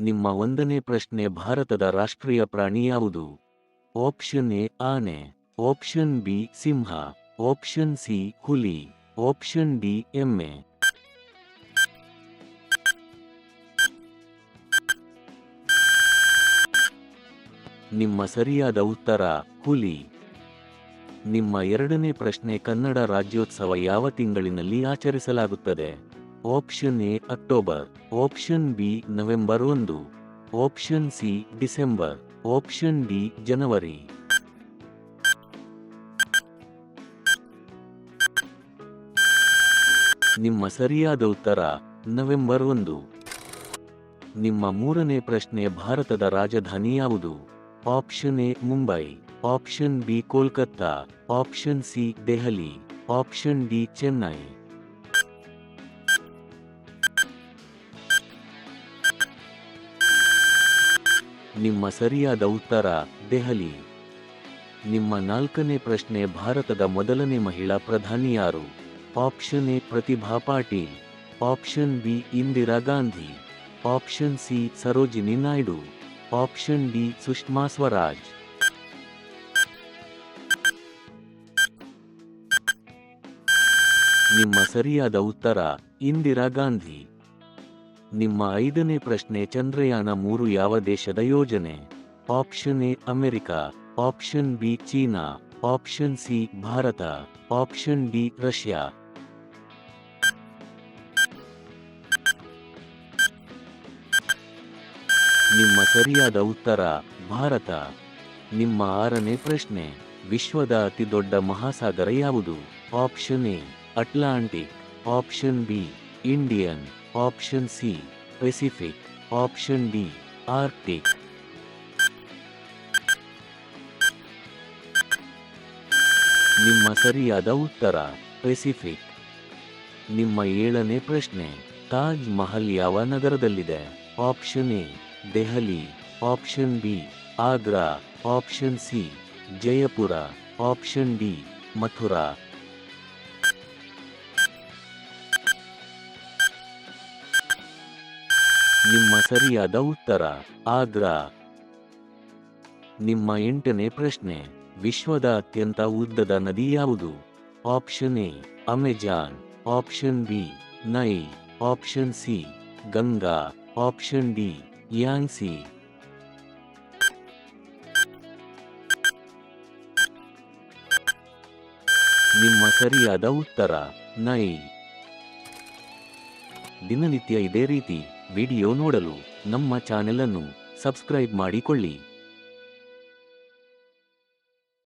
ನಿಮ್ಮ ಒಂದನೇ ಪ್ರಶ್ನೆ ಭಾರತದ ರಾಷ್ಟ್ರೀಯ ಪ್ರಾಣಿ ಯಾವುದು? ಆಪ್ಷನ್ ಎ ಆನೆ, ಆಪ್ಷನ್ ಬಿ ಸಿಂಹ, ಆಪ್ಷನ್ ಸಿ ಹುಲಿ, ಆಪ್ಷನ್ ಡಿ ಎಮ್ಮೆ. ನಿಮ್ಮ ಸರಿಯಾದ ಉತ್ತರ, ಹುಲಿ. ನಿಮ್ಮ ಎರಡನೇ ಪ್ರಶ್ನೆ ಕನ್ನಡ ರಾಜ್ಯೋತ್ಸವ ಯಾವ ತಿಂಗಳಿನಲ್ಲಿ ಆಚರಿಸಲಾಗುತ್ತದೆ? Option A October option B November ಒಂದು. Option C December option D ಜನವರಿ ನಿಮ್ಮ ಸರಿಯಾದ ಉತ್ತರ ನವೆಂಬರ್ ಒಂದು. ನಿಮ್ಮ ಮೂರನೇ ಪ್ರಶ್ನೆ ಭಾರತದ ರಾಜಧಾನಿ ಯಾವುದು? Option A Mumbai option B Kolkata option C Delhi option D Chennai ನಿಮ್ಮ ಸರಿಯಾದ ಉತ್ತರ, ದೆಹಲಿ. ನಿಮ್ಮ ನಾಲ್ಕನೇ ಪ್ರಶ್ನೆ ಭಾರತದ ಮೊದಲನೇ ಮಹಿಳಾ ಪ್ರಧಾನಿ ಯಾರು? Option A Pratibha Patil. Option B Indira Gandhi. Option C Sarojini Naidu. Option D Sushma Swaraj. ನಿಮ್ಮ ಸರಿಯಾದ ಉತ್ತರ, ಇಂದಿರಾ ಗಾಂಧಿ. ನಿಮ್ಮ ಐದನೇ ಪ್ರಶ್ನೆ ಚಂದ್ರಯಾನ ಮೂರು ಯಾವ ದೇಶದ ಯೋಜನೆ? Option A, America. Option B, China. Option C, Bharat. Option D, Russia. ನಿಮ್ಮ ಸರಿಯಾದ ಉತ್ತರ, ಭಾರತ. ನಿಮ್ಮ ಆರನೇ ಪ್ರಶ್ನೆ, ವಿಶ್ವದ ಅತಿ ದೊಡ್ಡ ಮಹಾಸಾಗರ ಯಾವುದು? Option A, Atlantic. Option B, Indian. Option C Pacific option D Arctic ನಿಮ್ಮ ಸರಿಯಾದ ಉತ್ತರ ಪೆಸಿಫಿಕ್ ನಿಮ್ಮ ಏಳನೇ ಪ್ರಶ್ನೆ, ತಾಜ್ ಮಹಲ್ ಯಾವ ನಗರದಲ್ಲಿದೆ? Option A Delhi. Option B Agra. Option C Jaipur. Option D Mathura. ನಿಮ್ಮ ಸರಿಯಾದ ಉತ್ತರ. ಆದ್ರ, ನಿಮ್ಮ ಎಂಟನೇ ಪ್ರಶ್ನೆ, ವಿಶ್ವದ ಅತ್ಯಂತ ಉದ್ದದ ನದಿ ಯಾವುದು? Option A, Amazon. Option B, Nile. Option C, Ganga. Option D, Yangtze. ನಿಮ್ಮ ಸರಿಯಾದ ಉತ್ತರ, ನೈ. ದಿನನಿತ್ಯ ಇದೇ ರೀತಿ. ವಿಡಿಯೋ ನೋಡಲು ನಮ್ಮ ಚಾನೆಲ್ ಅನ್ನು ಸಬ್ಸ್ಕ್ರೈಬ್ ಮಾಡಿಕೊಳ್ಳಿ.